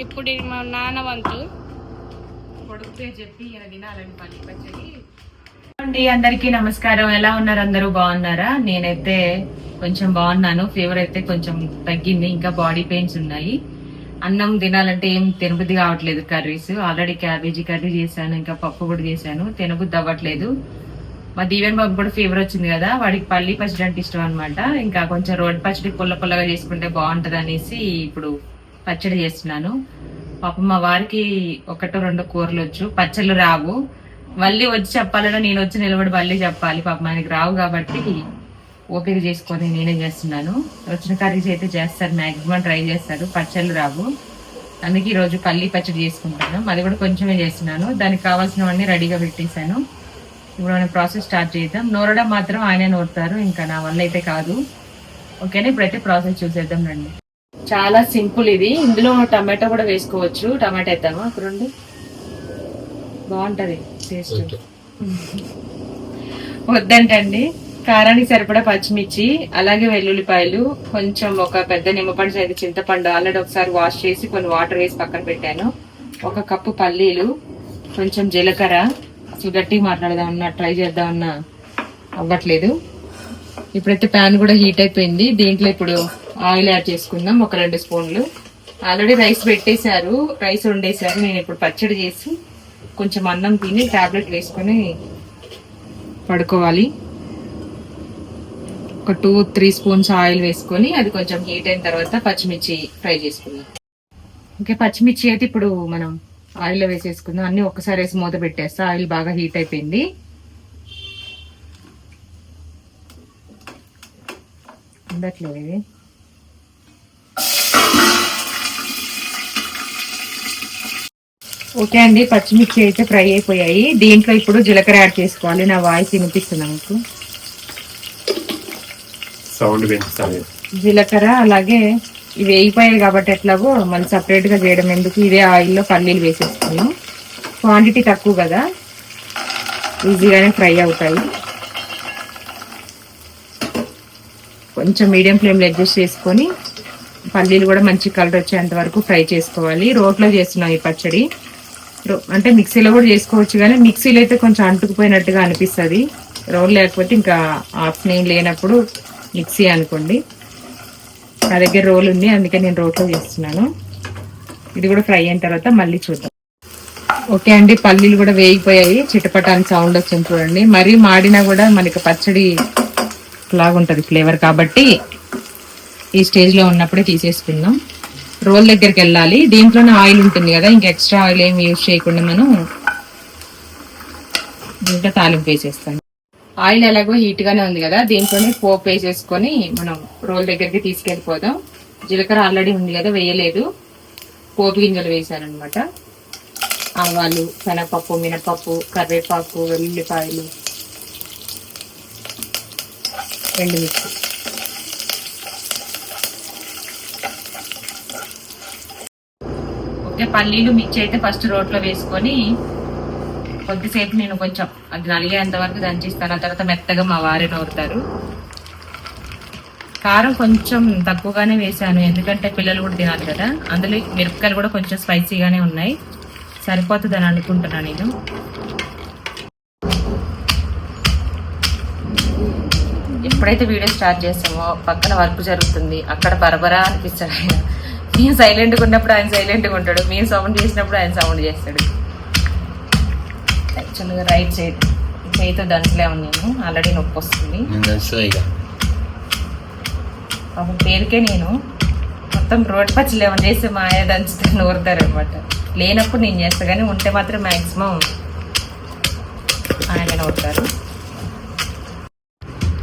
ఇప్పుడు ఇది మా నాన్న వంతు. కొడుకుతే చెప్పి తినాలని పల్లి పచ్చడి. అండి అందరికీ నమస్కారం. ఎలా ఉన్నారు అందరూ? బాగున్నారా? నేనైతే కొంచెం బాగున్నాను. ఫీవర్ అయితే కొంచెం తగ్గింది. ఇంకా బాడీ పెయిన్స్ ఉన్నాయి. అన్నం తినాలంటే ఏం తినబుద్ధి కావట్లేదు కర్రీస్. ఆల్రెడీ క్యాబేజీ కర్రీ చేశాను ఇంకా పప్పు కూడా చేశాను. తినబుద్ధి అవ్వట్లేదు. మా దీవెన్ బాబు కూడా ఫీవర్ వచ్చింది కదా. వాడికి పల్లి పచ్చడి అంటే ఇష్టం అనమాట ఇంకా కొంచెం రోడ్ పచ్చడి పుల్ల పుల్లగా చేసుకుంటే బాగుంటది అనేసి ఇప్పుడు పచ్చడి చేస్తున్నాను. పాపం మా వారికి ఒకటో రెండు కూరలు వచ్చు. పచ్చళ్ళు రావు. మళ్ళీ వచ్చి చెప్పాలన్నా నేను వచ్చి నిలబడి మళ్ళీ చెప్పాలి. పాపం ఆయనకి రావు కాబట్టి ఓపిక చేసుకొని నేనే చేస్తున్నాను. వచ్చిన కర్రీస్ అయితే చేస్తారు. మ్యాక్సిమం ట్రై చేస్తారు. పచ్చళ్ళు రావు. అందుకే ఈరోజు పల్లి పచ్చడి చేసుకుంటాను అది కూడా కొంచెమే చేస్తున్నాను. దానికి కావాల్సినవన్నీ రెడీగా పెట్టేశాను. ఇప్పుడు మనం ప్రాసెస్ స్టార్ట్ చేద్దాం. నూరడం మాత్రం ఆయనే నూరుతారు. ఇంకా నా వల్ల అయితే కాదు. ఓకేనా? ఇప్పుడైతే ప్రాసెస్ చూసేద్దాం రండి. చాలా సింపుల్ ఇది. ఇందులో టమాటో కూడా వేసుకోవచ్చు. టమాటో వేద్దామా? రెండు బాగుంటది టేస్ట్. వద్దంటండి. కారానికి సరిపడా పచ్చిమిర్చి అలాగే వెల్లుల్లిపాయలు కొంచెం ఒక పెద్ద నిమ్మపండు సైజు చింతపండు ఆల్రెడీ ఒకసారి వాష్ చేసి కొన్ని వాటర్ వేసి పక్కన పెట్టాను. ఒక కప్పు పల్లీలు కొంచెం జీలకర్ర. గట్టిగా మాట్లాడదామన్నా ట్రై చేద్దామన్నా అవ్వట్లేదు. ఇప్పుడైతే ప్యాన్ కూడా హీట్ అయిపోయింది. దీంట్లో ఇప్పుడు ఆయిల్ యాడ్ చేసుకుందాం. ఒక రెండు స్పూన్లు. ఆల్రెడీ రైస్ పెట్టేశారు. రైస్ వండేశారు. నేను ఇప్పుడు పచ్చడి చేసి కొంచెం అన్నం తిని టాబ్లెట్ వేసుకొని పడుకోవాలి. ఒక టూ త్రీ స్పూన్స్ ఆయిల్ వేసుకొని అది కొంచెం హీట్ అయిన తర్వాత పచ్చిమిర్చి ఫ్రై చేసుకుందాం. ఇంకా పచ్చిమిర్చి అయితే ఇప్పుడు మనం ఆయిల్లో వేసేసుకుందాం. అన్నీ ఒక్కసారి వేసి మూత పెట్టేస్తా. ఆయిల్ బాగా హీట్ అయిపోయింది. ఉండట్లేదు. ఇది ఓకే అండి పచ్చిమిర్చి అయితే ఫ్రై అయిపోయాయి. దీంట్లో ఇప్పుడు జీలకర్ర యాడ్ చేసుకోవాలి. నా వాయిస్ వినిపిస్తుంది మీకు? సౌండ్ పెంచుతాను జీలకర్ర అలాగే ఇవి వేగిపోయాయి కాబట్టి ఎట్లాగో మళ్ళీ సపరేట్గా చేయడం. ఎందుకు? ఇదే ఆయిల్లో పల్లీలు వేసేసుకున్నాం. క్వాంటిటీ తక్కువ కదా. ఈజీగానే ఫ్రై అవుతాయి. కొంచెం మీడియం ఫ్లేమ్లో అడ్జస్ట్ చేసుకొని పల్లీలు కూడా మంచి కలర్ వచ్చేంత వరకు ఫ్రై చేసుకోవాలి. రోట్లో చేస్తున్నాం ఈ పచ్చడి. అంటే మిక్సీలో కూడా చేసుకోవచ్చు కానీ మిక్సీలో అయితే కొంచెం అంటుకుపోయినట్టుగా అనిపిస్తుంది. రోల్ లేకపోతే ఇంకా ఆప్షన్ ఏం లేనప్పుడు మిక్సీ అనుకోండి. నా దగ్గర రోల్ ఉంది అందుకే నేను రోట్లో చేస్తున్నాను. ఇది కూడా ఫ్రై అయిన తర్వాత మళ్ళీ చూద్దాం. ఓకే అండి పల్లీలు కూడా వేగిపోయాయి. చిటపటాని సౌండ్ వచ్చింది చూడండి. మరీ మాడినా కూడా మనకి పచ్చడి లాగుంటుంది ఫ్లేవర్ కాబట్టి ఈ స్టేజ్లో ఉన్నప్పుడే తీసేసుకుందాం. రోల్ దగ్గరికి వెళ్ళాలి. దీంట్లోనే ఆయిల్ ఉంటుంది కదా ఇంకా ఎక్స్ట్రా ఆయిల్ ఏమి యూజ్ చేయకుండా మనం దీంట్లో తాలింపు వేసేస్తాం ఆయిల్ ఎలాగో హీట్ గానే ఉంది కదా దీంట్లోనే పోపు వేసేసుకొని మనం రోల్ దగ్గరికి తీసుకెళ్ళిపోదాం. జీలకర్ర ఆల్రెడీ ఉంది కదా వేయలేదు. పోపు గింజలు వేసానమాట ఆవాలు శనగపప్పు మినపప్పు కరివేపాకు వెల్లుల్లిపాయలు ఎండుమిర్చి అంటే పల్లీలు మిర్చి అయితే ఫస్ట్ రోట్లో వేసుకొని కొద్దిసేపు నేను కొంచెం అది నలిగేంత వరకు దంచిస్తాను. ఆ తర్వాత మెత్తగా మా వారి నోరుతారు. కారం కొంచెం తక్కువగానే వేసాను. ఎందుకంటే పిల్లలు కూడా తినాలి కదా. అందులో మిరపకాయలు కూడా కొంచెం స్పైసీగానే ఉన్నాయి. సరిపోతుందని అనుకుంటున్నాను నేను. ఎప్పుడైతే వీడియో స్టార్ట్ చేస్తామో పక్కన వర్క్ జరుగుతుంది. అక్కడ బరబరా అనిపిస్తాడు మేము సైలెంట్గా ఉన్నప్పుడు ఆయన సైలెంట్గా ఉంటాడు. మేము సౌండ్ చేసినప్పుడు ఆయన సౌండ్ చేస్తాడు. యాక్చువల్గా రైట్ సైడ్ చేయితో దంచలే ఉన్నాను ఆల్రెడీ నొప్పి వస్తుంది. పాపం పేరుకే నేను. మొత్తం రోడ్ పచ్చలు ఏమైనా చేస్తే మా ఆయన దంచితే నూరుతారు అనమాట లేనప్పుడు నేను చేస్తా కానీ ఉంటే మాత్రం మ్యాక్సిమం ఆయన నూరుతారు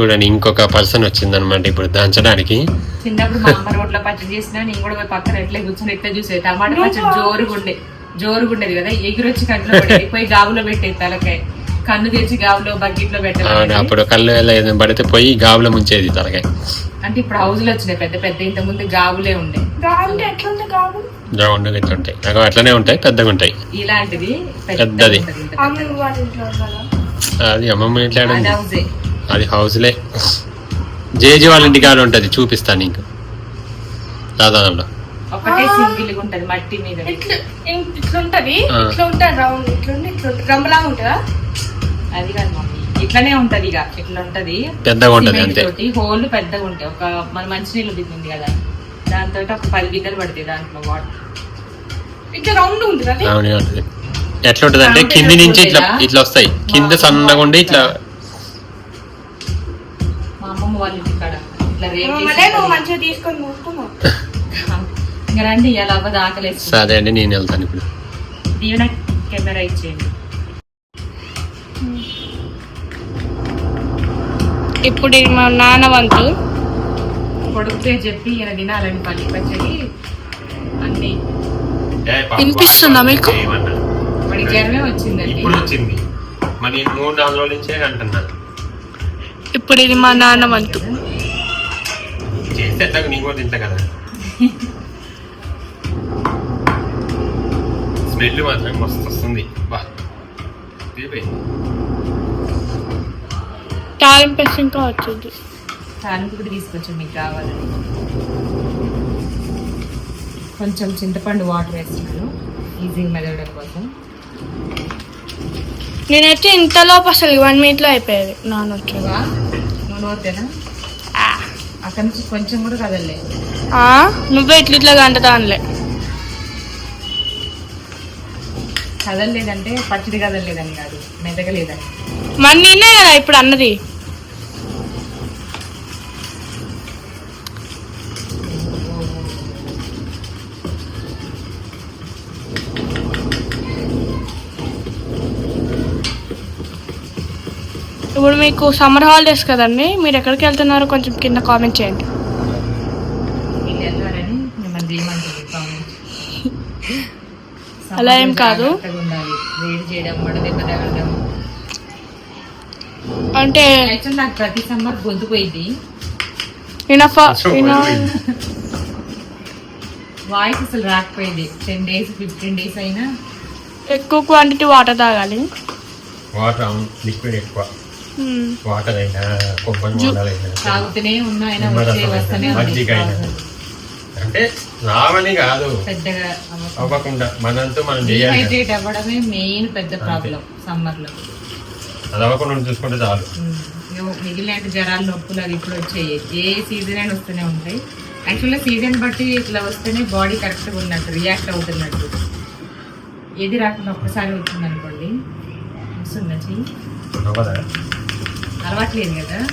చూడండి ఇంకొక పర్సన్ వచ్చిందనమాట ఇప్పుడు దంచడానికి. చిన్నప్పుడు మా అమ్మ రోడ్ల పచ్చడి చేసినా నేను కూడా పక్కన ఎట్లా కూర్చొని ఎట్లా చూసేది టమాటా పచ్చడి జోరుగుండే జోరుగుండేది కదా ఎగిరొచ్చి కంట్లో పడేది పోయి గాబులో పెట్టేది తలకాయ కన్ను తెచ్చి గాబులో బకెట్లో పెట్టాలి అప్పుడు కళ్ళు ఏదైనా పడితే పోయి గాబులో ముంచేది తలకాయ. అంటే ఇప్పుడు హౌజులు వచ్చినాయి పెద్ద పెద్ద ఇంత ముందు గాబులే ఉండే. రౌండ్గా ఇట్లా ఉంటాయి. నాకు అట్లనే ఉంటాయి పెద్దగా ఉంటాయి. ఇలాంటిది పెద్దది. అది అమ్మమ్మ ఇంట్లో. అది హౌస్లే. జేజీ వాళ్ళ ఇంటికాడ ఉంటుంది చూపిస్తాను నీకు. ఒకటే. సింగిల్ ఉంటది మట్టి మీద. ఇట్లా ఇట్లా ఉంటది ఆ. ఇట్లా ఉంటది రౌండ్ ఇట్లా ఉండి ఇట్లా ఉంటది? డ్రమ్ లాగా ఉంటుందా అది కాదు మమ్మీ. ఇట్లానే ఉంటది ఇక ఇట్లా ఉంటది పెద్దగా ఉంటది అంతే. హోల్ పెద్దగా ఉంటాయి. ఒక మన మంచినీళ్ళు బింది ఉంది కదా. దాంతో ఒక పది గిన్నెలు పడతాయి దాంట్లో వాటర్. ఇట్లా రౌండ్ ఉంటుంది ఎట్లా ఉంటది. అంటే కింది నుంచి ఇట్లా ఇట్లా వస్తాయి. కింద సన్నగా ఉండి ఇట్లా వాళ్ళ ఇంటి కాడ ఇట్లా రేపు మళ్ళీ నువ్వు మంచిగా తీసుకొని నూరుకున్నావు ఇంకా రండి ఇలా అవ్వదు సరే అండి నేను వెళ్తాను ఇప్పుడు. దీవెన కెమెరా ఇచ్చేయండి. ఇప్పుడు మా నాన్న వంతు. కొడుకుతే చెప్పి ఇలా తినాలని పల్లి పచ్చడి అన్ని. వినిపిస్తుందా మీకు? జ్వరమే వచ్చిందండి. ఇప్పుడు వచ్చింది. మరి మూడు నాలుగు రోజుల నుంచే అంటున్నా ఇప్పుడు ఇది మా నాన్న వంతు. స్మెల్ మాత్రం మస్తు వస్తుంది. తాలింపు వేసి ఇంకా వచ్చింది. తాలింపు కూడా తీసుకొచ్చాం మీకు కావాలని. కొంచెం చింతపండు వాటర్ వేస్తున్నాను. ఈజీగా మెదవడం కోసం. నేనైతే ఇంతలోపు అసలు వన్ మినిట్లో అయిపోయేది. నాన్న నూనె వద్దేనా అక్కడి నుంచి కొంచెం కూడా కదలే నువ్వే ఇట్లా ఇట్లా గంటదా అనలే కదలలేదంటే పచ్చడి కదలలేదని కాదు. మెదగలేదని మరి నేనే కదా ఇప్పుడు అన్నది. ఇప్పుడు మీకు సమ్మర్ హాలిడేస్ కదండి మీరు ఎక్కడికి వెళ్తున్నారో కొంచెం కింద కామెంట్ చేయండి. అలా ఏం కాదు. అంటే నాకు ప్రతి సమ్మర్ గొంతు పోయింది. వాయిస్ అసలు రాకపోయింది. టెన్ డేస్ ఫిఫ్టీన్ డేస్ అయినా ఎక్కువ క్వాంటిటీ వాటర్ తాగాలి. వాటర్ లిక్విడ్ ఎక్కువ. వాటర్ అయినా కొబ్బరి తాగుతూనే ఉన్నా అయినా వచ్చే వస్తూనే మజ్జిగ అయినా. అంటే రావని కాదు. పెద్దగా అవ్వకుండా. మనంతా మనం చేయాలి అవ్వడమే మెయిన్ పెద్ద ప్రాబ్లం సమ్మర్లో. అది అవ్వకుండా చూసుకుంటే చాలు. మిగిలిన జ్వరాలు నొప్పులు అవి ఇప్పుడు వచ్చాయి. ఏ సీజన్ అయినా వస్తూనే ఉంటాయి. యాక్చువల్గా సీజన్ బట్టి ఇట్లా వస్తేనే బాడీ కరెక్ట్గా ఉన్నట్టు రియాక్ట్ అవుతున్నట్టు. ఏది రాకుండా ఒక్కసారి వచ్చింది అనుకోండి వస్తుందా చెయ్యి? అలవాట్లేదు కదా.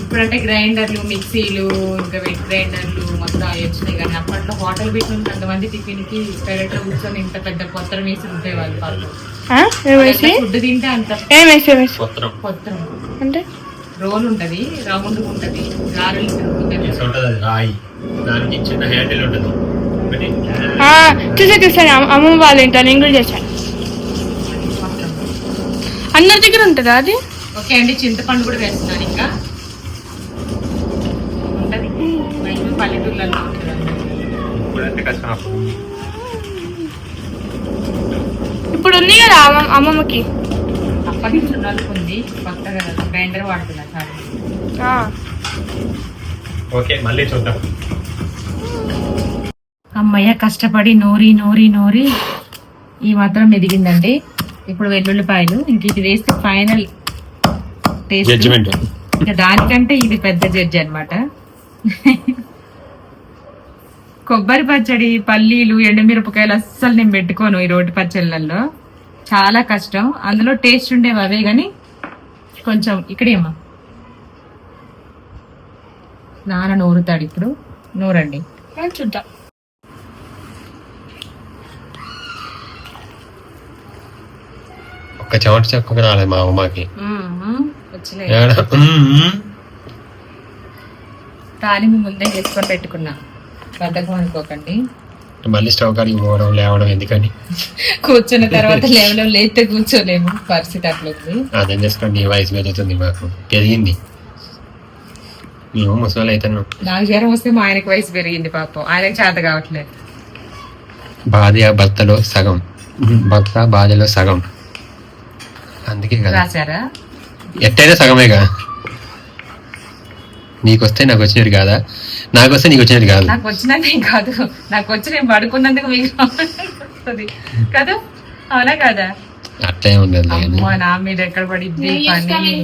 ఇప్పుడంటే గ్రైండర్లు మిక్సీలు ఇంకా వెట్ గ్రైండర్లు మొత్తం వచ్చినాయి కానీ అప్పట్లో హోటల్ పెట్టుకుని కొంతమంది టిఫిన్కి పెరట్లో కూర్చొని ఇంత పెద్ద కొత్తరం వేసి ఉండేవాళ్ళు వాళ్ళు. ఫుడ్ తింటే అంత కొత్తరం అంటే? రోల్ ఉంటది రౌండ్ ఉంటది గారెలు తిరుగుతుంటాయి ఇట్లా ఉంటుంది? అది రాయి. దానికి చిన్న హ్యాండిల్ ఉంటుంది. ఒకటి. ఆ, చూసా చూసాను అమ్మ- అమ్మమ్మ వాళ్ళ ఇంట్లో నేను కూడా చేశాను. అందరి దగ్గర ఉంటుందా అది? ఓకే అండి చింతపండు కూడా వేస్తున్నాను ఇంకా. ఉంటది. అప్పుడు. ఇప్పుడు ఉంది కదా అమ్మ- అమ్మమ్మకి? అప్పటి నుంచి నలుపుంది కొత్తగా గ్రైండర్ వాడుతున్నా ఆ. ఓకే మళ్ళీ చూద్దాం. అమ్మయ్య కష్టపడి నూరి నూరి నూరి ఈ మాత్రం ఎదిగిందండి. ఇప్పుడు వెల్లుల్లిపాయలు. ఇంక ఇది వేస్తే ఫైనల్ టేస్ట్ జడ్జిమెంట్ ఇంకా దానికంటే ఇది పెద్ద జడ్జి అన్నమాట. కొబ్బరి పచ్చడి పల్లీలు ఎండుమిరపకాయలు అస్సలు నేను పెట్టుకోను ఈ రోటి పచ్చళ్ళల్లో. చాలా కష్టం. అందులో టేస్ట్ ఉండేవి అవే కానీ కొంచెం ఇక్కడేమా నాన్న నూరుతాడు ఇప్పుడు. నూరండి. చూద్దాం. ఒక్క చెమట చెక్క రాలేదు మా అమ్మకి. తాలింపు ముందే చేసుకొని పెట్టుకున్నా బద్దకం అనుకోకండి మళ్ళీ స్టవ్ కాడికి పోవడం లేవడం ఎందుకని కూర్చున్న తర్వాత లేవడం లేస్తే కూర్చోలేము పరిస్థితి అట్లుంది అర్థం చేసుకోండి వయసు పెరుగుతుంది మాకు పెరిగింది మేము ముసలి అవుతున్నాం నాకు జ్వరం వస్తే మా ఆయనకి వయసు పెరిగింది పాపం ఆయనకి చేత కావట్లేదు భార్య భర్తలో సగం భర్త భార్యలో సగం అందుకే కదా. రాశారా? ఎట్టయినా సగమేగా. నీకు వస్తే నాకు వచ్చినట్టు కాదా? నాకు వస్తే నీకు వచ్చినట్టు కాదు. నాకు వచ్చినట్టే కాదు. నాకు వచ్చి నేను పడుకున్నందుకు మీకు వస్తుంది. కదా? అవునా కదా? అట్లే ఉండదు అమ్మో నా మీద ఎక్కడ పడిద్ది నెయ్యి పని? వేసుకోవాలి.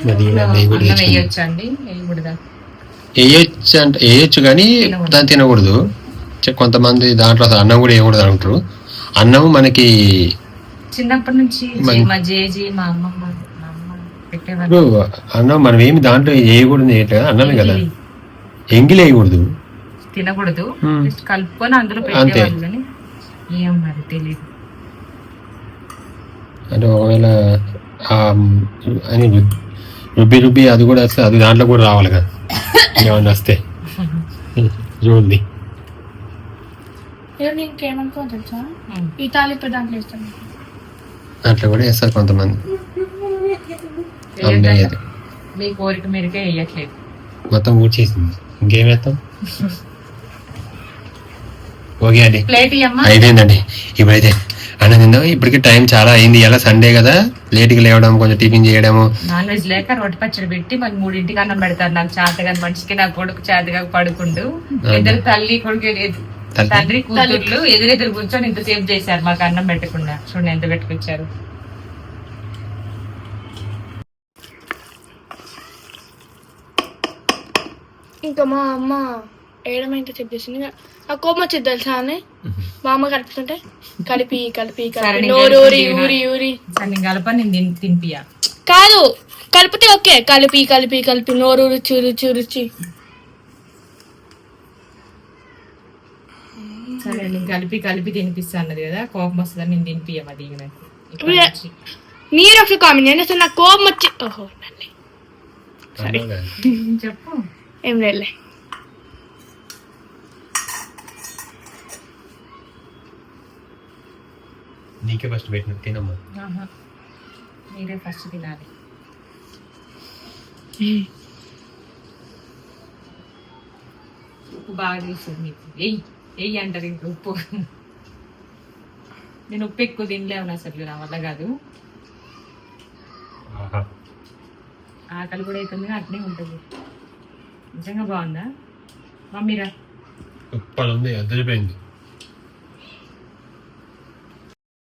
మరి నెయ్యి కూడా అన్నం తెచ్చుకుంది. వేయొచ్చా అండి వేయకూడదా వేయొచ్చు అంటే వేయొచ్చు కానీ. దాన్ని తినకూడదు. కొంతమంది దాంట్లో అసలు అన్నం కూడా వేయకూడదు అంటారు. అన్నం మనకి చిన్నప్పటి నుంచి మా జేజీ మా అమ్మమ్మ అన్నం మనం ఏమి దాంట్లో వేయకూడదు వేయట్లేదు అన్నమే కదా. ఎంగిలి వేయకూడదు. తినకూడదు. కలుపుకొని అందులో అంతే. పెట్టేవాళ్ళు కానీ ఏం మరి తెలియదు అంటే ఒకవేళ అని రుబ్- రుబ్బి రుబ్బి అది కూడా అది దాంట్లో కూడా రావాలి కదా. ఏమన్నా వస్తే. చూడండి. ఇంకేమనుకో తెలుసా. ఈ తాలింపు దాంట్లో ఇస్తాను దాంట్లో కూడా వేస్తారు కొంతమంది? అది. మీ కోరిక మీరుకే వేయట్లేదు. మొత్తం ఊడ్చేసింది. ఇంకేం వేస్తాం ఓకే అండి. ప్లేట్ ఇయ్యమ్మా. అయిపోయిందండి. ఇప్పుడైతే అన్నం తిందాం ఇప్పటికి టైం చాలా అయింది. ఇలా సండే కదా. లేట్గా లేవడం కొంచెం టిఫిన్ చేయడము. నాన్ వెజ్ లేక రొట్టె పచ్చడి పెట్టి మళ్ళీ మూడింటికి అన్నం పెడతారు. నాకు చేతగా మనిషికి నా కొడుకు చేతగా పడుకుండు. ఇద్దరు తల్లి కొడుకు తల్లి? తండ్రి కూతుర్లు ఎదురెదురు కూర్చొని ఇంతసేపు చేశారు. మాకు అన్నం పెట్టకుండా. చూడండి ఎంత పెట్టుకొచ్చారు. ఇంకా మా అమ్మ ఏడమైందో చెక్ చేసింది ఆ కోపం వచ్చేది తెలుసా అని మా అమ్మ కలుపుతుంటే కలిపి కలిపి కలిపి. ఊరి ఊరి సరే నేను కలప నేను తిన్- తినిపియా కాదు కలిపితే ఓకే. కలిపి కలిపి కలిపి. నోరు రుచి రుచి రుచి సరే నేను కలిపి కలిపి తినిపిస్తా అన్నది కదా. కోపం వస్తుందని నేను తినిపియా మరి ఇక నాకు. ఇక్కడ ఉయ్య. నుంచి. మీరు ఒకసారి కామెంట్ చేయండి. అసలు నాకు కోపం వచ్చి ఓహో నన్ను. చెప్పు. ఏం లేదులే. నీకే ఫస్ట్ పెట్టిన తినమ్మా. మీరే ఫస్ట్ తినాలి. ఉప్పు బాగా తీస్తుంది మీకు ఎయ్యి ఎయ్యి అంటారు ఇంక ఉప్పు. నేను ఉప్పు ఎక్కువ తినలేము అసలు నా వల్ల కాదు. ఆకలి కూడా అవుతుంది అట్నే ఉంటుంది. నిజంగా బాగుందా? మమ్మీరా? ఉప్పలు ఉంది అద్దరిపోయింది.